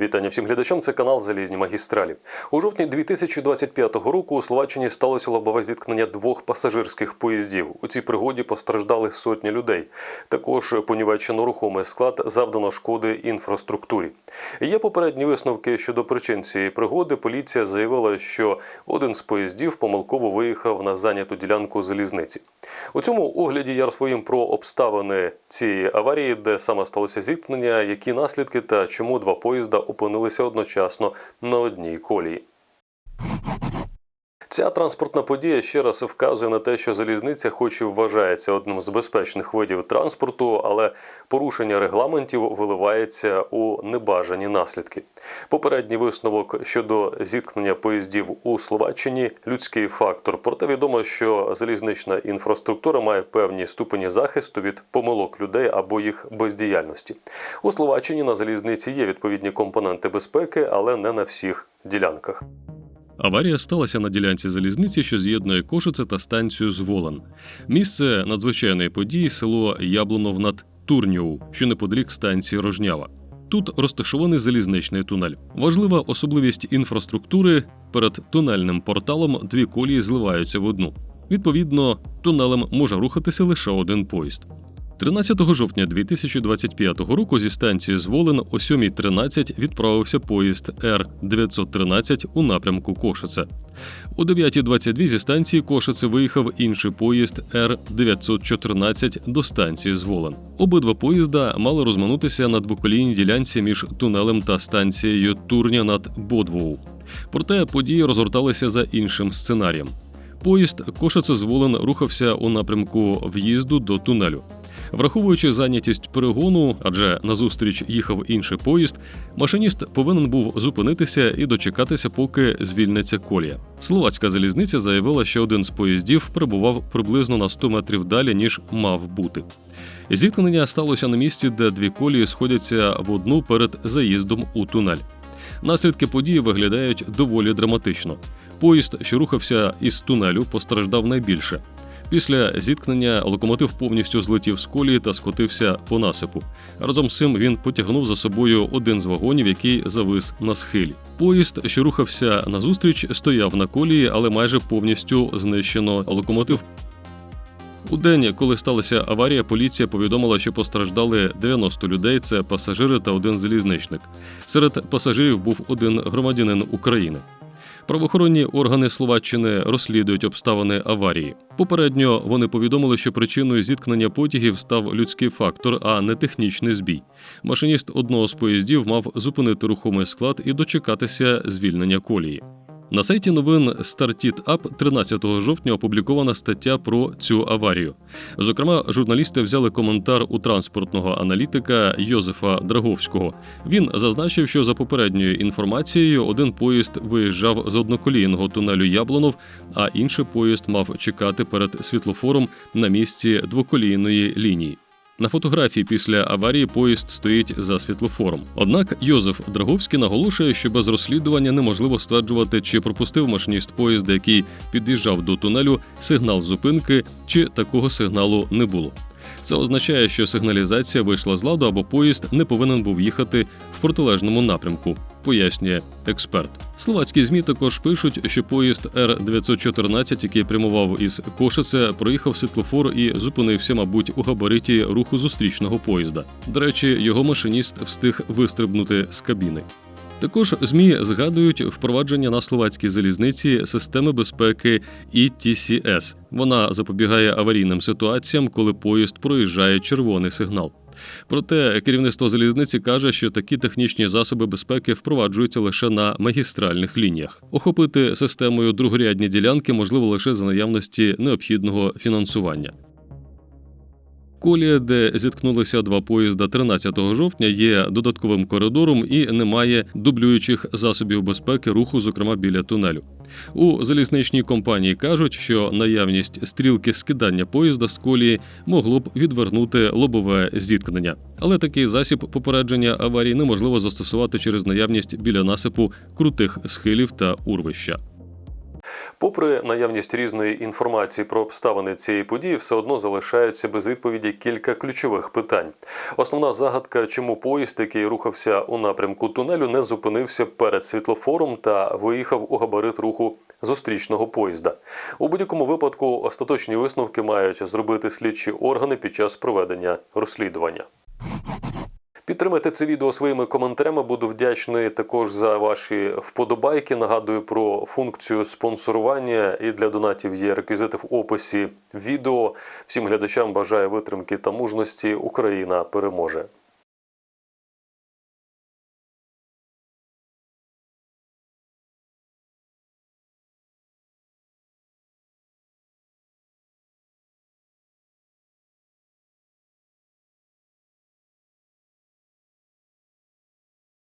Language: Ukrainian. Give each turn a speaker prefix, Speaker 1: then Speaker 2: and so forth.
Speaker 1: Вітання всім глядачам. Це канал Залізні магістралі. У жовтні 2025 року у Словаччині сталося лобове зіткнення двох пасажирських поїздів. У цій пригоді постраждали сотні людей. Також понівечено рухомий склад завдано шкоди інфраструктурі. Є попередні висновки щодо причин цієї пригоди. Поліція заявила, що один з поїздів помилково виїхав на зайняту ділянку залізниці. У цьому огляді я розповім про обставини цієї аварії, де саме сталося зіткнення, які наслідки та чому два поїзда опинилися одночасно на одній колії. Ця транспортна подія ще раз вказує на те, що залізниця, хоч і вважається одним з безпечних видів транспорту, але порушення регламентів виливається у небажані наслідки. Попередній висновок щодо зіткнення поїздів у Словаччині людський фактор. Проте відомо, що залізнична інфраструктура має певні ступені захисту від помилок людей або їх бездіяльності. У Словаччині на залізниці є відповідні компоненти безпеки, але не на всіх ділянках.
Speaker 2: Аварія сталася на ділянці залізниці, що з'єднує Кошице та станцію Зволен. Місце надзвичайної події село Яблунов над Турньоу, що неподалік станції Рожнява. Тут розташований залізничний тунель. Важлива особливість інфраструктури перед тунельним порталом дві колії зливаються в одну. Відповідно, тунелем може рухатися лише один поїзд. 13 жовтня 2025 року зі станції Зволен о 7.13 відправився поїзд Р-913 у напрямку Кошице. О 9.22 зі станції Кошице виїхав інший поїзд Р-914 до станції Зволен. Обидва поїзда мали розминутися на двоколійній ділянці між тунелем та станцією Турня над Бодвоу. Проте події розгорталися за іншим сценарієм. Поїзд Кошице Зволен рухався у напрямку в'їзду до тунелю. Враховуючи зайнятість перегону, адже назустріч їхав інший поїзд, машиніст повинен був зупинитися і дочекатися, поки звільниться колія. Словацька залізниця заявила, що один з поїздів перебував приблизно на 100 метрів далі, ніж мав бути. Зіткнення сталося на місці, де дві колії сходяться в одну перед заїздом у тунель. Наслідки події виглядають доволі драматично. Поїзд, що рухався із тунелю, постраждав найбільше. Після зіткнення локомотив повністю злетів з колії та скотився по насипу. Разом з цим він потягнув за собою один з вагонів, який завис на схилі. Поїзд, що рухався назустріч, стояв на колії, але майже повністю знищено локомотив. У день, коли сталася аварія, поліція повідомила, що постраждали 90 людей. Це пасажири та один залізничник. Серед пасажирів був один громадянин України. Правоохоронні органи Словаччини розслідують обставини аварії. Попередньо вони повідомили, що причиною зіткнення потягів став людський фактор, а не технічний збій. Машиніст одного з поїздів мав зупинити рухомий склад і дочекатися звільнення колії. На сайті новин StartitUp 13 жовтня опублікована стаття про цю аварію. Зокрема, журналісти взяли коментар у транспортного аналітика Йозефа Драговського. Він зазначив, що за попередньою інформацією один поїзд виїжджав з одноколійного тунелю Яблонов, а інший поїзд мав чекати перед світлофором на місці двоколійної лінії. На фотографії після аварії поїзд стоїть за світлофором. Однак Йозеф Драговський наголошує, що без розслідування неможливо стверджувати, чи пропустив машиніст поїзда, який під'їжджав до тунелю, сигнал зупинки, чи такого сигналу не було. Це означає, що сигналізація вийшла з ладу або поїзд не повинен був їхати в протилежному напрямку, пояснює експерт. Словацькі змі також пишуть, що поїзд Р-914, який прямував із Кошице, проїхав світлофор і зупинився, мабуть, у габариті руху зустрічного поїзда. До речі, його машиніст встиг вистрибнути з кабіни. Також ЗМІ згадують впровадження на словацькій залізниці системи безпеки ETCS. Вона запобігає аварійним ситуаціям, коли поїзд проїжджає червоний сигнал. Проте керівництво залізниці каже, що такі технічні засоби безпеки впроваджуються лише на магістральних лініях. Охопити системою другорядні ділянки можливо лише за наявності необхідного фінансування. Колія, де зіткнулися два поїзда 13 жовтня, є додатковим коридором і немає дублюючих засобів безпеки руху, зокрема біля тунелю. У залізничній компанії кажуть, що наявність стрілки скидання поїзда з колії могло б відвернути лобове зіткнення. Але такий засіб попередження аварії неможливо застосувати через наявність біля насипу крутих схилів та урвища.
Speaker 1: Попри наявність різної інформації про обставини цієї події, все одно залишаються без відповіді кілька ключових питань. Основна загадка, чому поїзд, який рухався у напрямку тунелю, не зупинився перед світлофором та виїхав у габарит руху зустрічного поїзда. У будь-якому випадку остаточні висновки мають зробити слідчі органи під час проведення розслідування. Підтримайте це відео своїми коментарями. Буду вдячний також за ваші вподобайки. Нагадую про функцію спонсорування і для донатів є реквізити в описі відео. Всім глядачам бажаю витримки та мужності. Україна переможе.